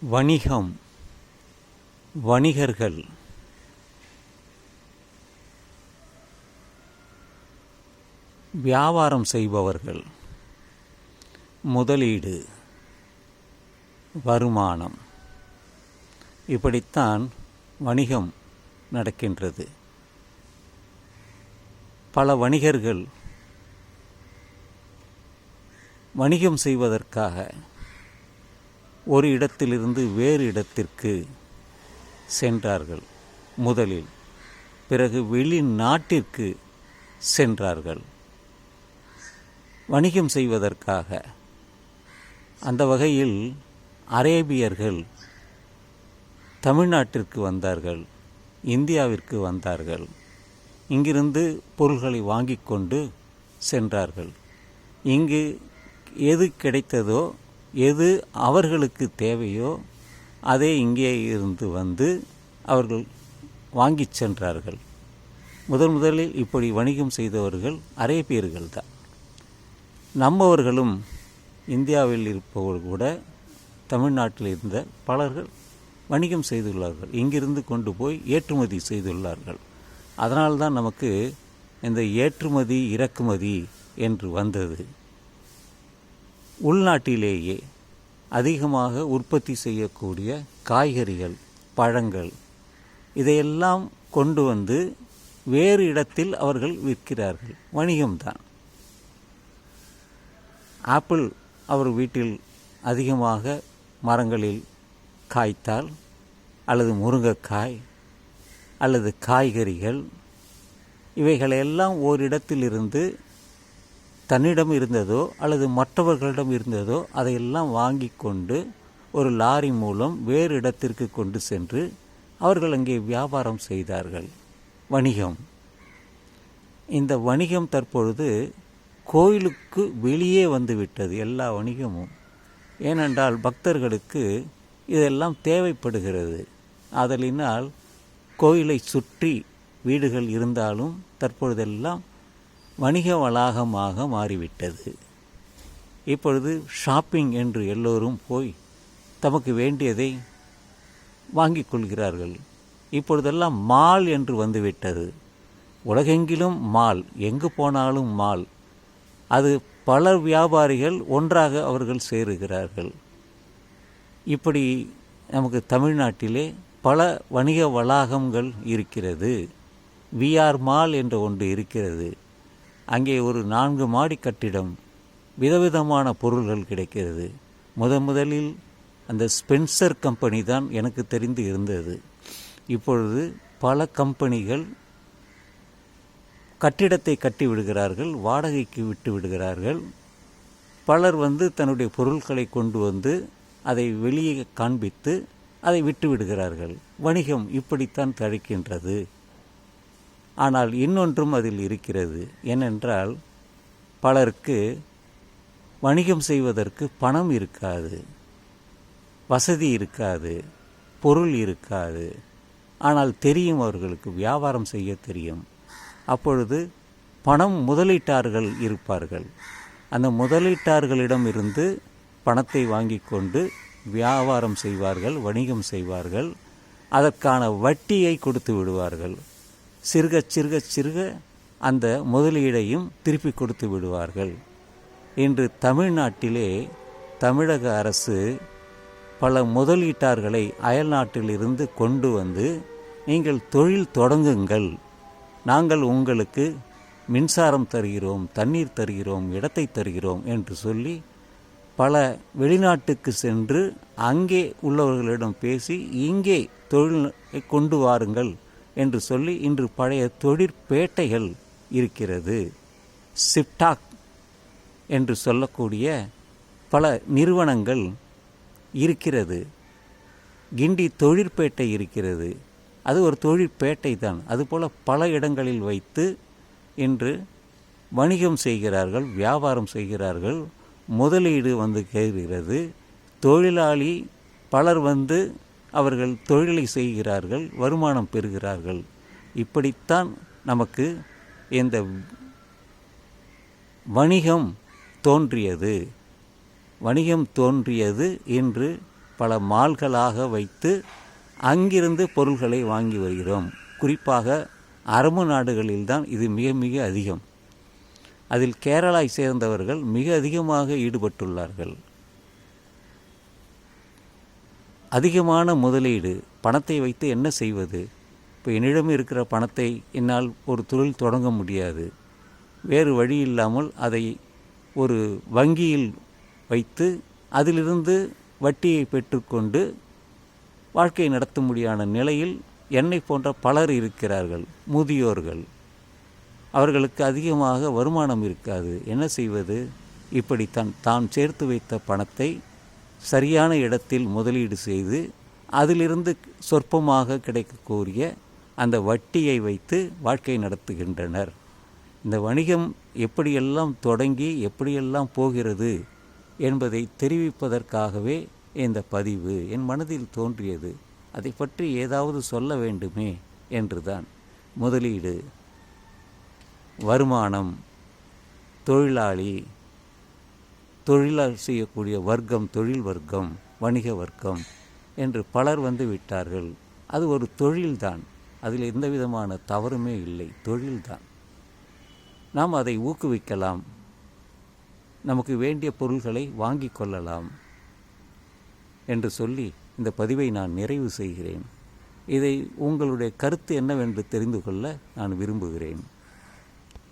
வணிகம் வணிகர்கள். வியாபாரம் செய்பவர்கள். முதலீடு வருமானம். இப்படித்தான் வணிகம் நடக்கின்றது. பல வணிகர்கள் வணிகம் செய்வதற்காக ஒரு இடத்திலிருந்து வேறு இடத்திற்கு சென்றார்கள். முதலில் பிறகு வெளிநாட்டிற்கு சென்றார்கள். வணிகம் செய்வதற்காக. அந்த வகையில் அரேபியர்கள் தமிழ்நாட்டிற்கு வந்தார்கள் இந்தியாவிற்கு வந்தார்கள். இங்கிருந்து பொருள்களை வாங்கி கொண்டு சென்றார்கள். இங்கு எது கிடைத்ததோ எது அவர்களுக்கு தேவையோ அதே இங்கே இருந்து வந்து அவர்கள் வாங்கி சென்றார்கள். முதன் முதலில் இப்படி வணிகம் செய்தவர்கள் அரேபியர்கள் தான். நம்மவர்களும் இந்தியாவில் இருப்பவர்கள் கூட தமிழ்நாட்டில் இருந்த பலர்கள் வணிகம் செய்துள்ளார்கள். இங்கிருந்து கொண்டு போய் ஏற்றுமதி செய்துள்ளார்கள். அதனால்தான் நமக்கு இந்த ஏற்றுமதி இறக்குமதி என்று வந்தது. உள்நாட்டிலேயே அதிகமாக உற்பத்தி செய்யக்கூடிய காய்கறிகள் பழங்கள் இதையெல்லாம் கொண்டு வந்து வேறு இடத்தில் அவர்கள் விற்கிறார்கள். வணிகம்தான் ஆப்பிள் அவர் வீட்டில் அதிகமாக மரங்களில் காய்த்தால் அல்லது முருங்கைக்காய் அல்லது காய்கறிகள் இவைகளெல்லாம் ஓரிடத்திலிருந்து தன்னிடம் இருந்ததோ அல்லது மற்றவர்களிடம் இருந்ததோ அதையெல்லாம் வாங்கி கொண்டு ஒரு லாரி மூலம் வேறு இடத்திற்கு கொண்டு சென்று அவர்கள் அங்கே வியாபாரம் செய்தார்கள். வணிகம். இந்த வணிகம் தற்பொழுது கோயிலுக்கு வெளியே வந்துவிட்டது எல்லா வணிகமும். ஏனென்றால் பக்தர்களுக்கு இதெல்லாம் தேவைப்படுகிறது. அதலினால் கோயிலை சுற்றி வீடுகள் இருந்தாலும் தற்பொழுதெல்லாம் வணிக வளாகமாக மாறிவிட்டது. இப்பொழுது ஷாப்பிங் என்று எல்லோரும் போய் தமக்கு வேண்டியதை வாங்கிக் கொள்கிறார்கள். இப்பொழுதெல்லாம் மால் என்று வந்துவிட்டது. உலகெங்கிலும் மால் எங்கு போனாலும் மால். அது பல வியாபாரிகள் ஒன்றாக அவர்கள் சேருகிறார்கள். இப்படி நமக்கு தமிழ்நாட்டிலே பல வணிக வளாகங்கள் இருக்கிறது. விஆர் மால் என்ற ஒன்று இருக்கிறது. அங்கே ஒரு நான்கு மாடி கட்டிடம் விதவிதமான பொருள்கள் கிடைக்கிறது. முத முதலில் அந்த ஸ்பென்சர் கம்பெனி தான் எனக்கு தெரிந்து இருந்தது. இப்பொழுது பல கம்பெனிகள் கட்டிடத்தை கட்டி விடுகிறார்கள் வாடகைக்கு விட்டு விடுகிறார்கள். பலர் வந்து தன்னுடைய பொருட்களை கொண்டு வந்து அதை வெளியே காண்பித்து அதை விட்டு விடுகிறார்கள். வணிகம் இப்படித்தான் தழைக்கின்றது. ஆனால் இன்னொன்றும் அதில் இருக்கிறது. ஏனென்றால் பலருக்கு வணிகம் செய்வதற்கு பணம் இருக்காது. வசதி இருக்காது. பொருள் இருக்காது. ஆனால் தெரியும் அவர்களுக்கு வியாபாரம் செய்ய தெரியும். அப்பொழுது பணம் முதலீட்டார்கள் இருப்பார்கள். அந்த முதலீட்டார்களிடம் இருந்து பணத்தை வாங்கி கொண்டு வியாபாரம் செய்வார்கள் வணிகம் செய்வார்கள். அதற்கான வட்டியை கொடுத்து விடுவார்கள். சிறுக சிறுக சிறுக அந்த முதலீடையும் திருப்பி கொடுத்து விடுவார்கள். இன்று தமிழ்நாட்டிலே தமிழக அரசு பல முதலீட்டார்களை அயல்நாட்டிலிருந்து கொண்டு வந்து நீங்கள் தொழில் தொடங்குங்கள். நாங்கள் உங்களுக்கு மின்சாரம் தருகிறோம் தண்ணீர் தருகிறோம் இடத்தை தருகிறோம் என்று சொல்லி பல வெளிநாட்டுக்கு சென்று அங்கே உள்ளவர்களிடம் பேசி இங்கே தொழில் கொண்டு வாருங்கள். என்று சொல்லி இன்று பழைய தொழிற்பேட்டைகள் இருக்கிறது. சிப்டாக் என்று சொல்லக்கூடிய பல நிறுவனங்கள் இருக்கிறது. கிண்டி தொழிற்பேட்டை இருக்கிறது. அது ஒரு தொழிற்பேட்டை தான். அதுபோல் பல இடங்களில் வைத்து இன்று வணிகம் செய்கிறார்கள் வியாபாரம் செய்கிறார்கள். முதலீடு வந்து கேட்கிறது. தொழிலாளி பலர் வந்து அவர்கள் தொழிலை செய்கிறார்கள் வருமானம் பெறுகிறார்கள். இப்படித்தான் நமக்கு இந்த வணிகம் தோன்றியது. வணிகம் தோன்றியது இன்று பல மால்களாக வைத்து அங்கிருந்து பொருள்களை வாங்கி வருகிறோம். குறிப்பாக அரபு நாடுகளில்தான் இது மிக மிக அதிகம். அதில் கேரளாவை சேர்ந்தவர்கள் மிக அதிகமாக ஈடுபட்டுள்ளார்கள். அதிகமான முதலீடு பணத்தை வைத்து என்ன செய்வது? இப்போ என்னிடம் இருக்கிற பணத்தை என்னால் ஒரு தொழில் தொடங்க முடியாது. வேறு வழி இல்லாமல் அதை ஒரு வங்கியில் வைத்து அதிலிருந்து வட்டியை பெற்றுக்கொண்டு வாழ்க்கை நடத்தும்படியான நிலையில் என்னை போன்ற பலர் இருக்கிறார்கள் முதியோர்கள். அவர்களுக்கு அதிகமாக வருமானம் இருக்காது. என்ன செய்வது? இப்படி தன் தான் சேர்த்து வைத்த பணத்தை சரியான இடத்தில் முதலீடு செய்து அதிலிருந்து சொற்பமாக கிடைக்கக்கூடிய அந்த வட்டியை வைத்து வாழ்க்கை நடத்துகின்றனர். இந்த வணிகம் எப்படியெல்லாம் தொடங்கி எப்படியெல்லாம் போகிறது என்பதை தெரிவிப்பதற்காகவே இந்த பதிவு என் மனதில் தோன்றியது. அதை பற்றி ஏதாவது சொல்ல வேண்டுமே என்றுதான். முதலீடு வருமானம் தொழிலாளி தொழிலால் செய்யக்கூடிய வர்க்கம் தொழில் வர்க்கம் வணிக வர்க்கம் என்று பலர் வந்து விட்டார்கள். அது ஒரு தொழில்தான். அதில் எந்த விதமான தவறுமே இல்லை. தொழில்தான். நாம் அதை ஊக்குவிக்கலாம். நமக்கு வேண்டிய பொருள்களை வாங்கி கொள்ளலாம் என்று சொல்லி இந்த பதிவை நான் நிறைவு செய்கிறேன். இதை உங்களுடைய கருத்து என்னவென்று தெரிந்து கொள்ள நான் விரும்புகிறேன்.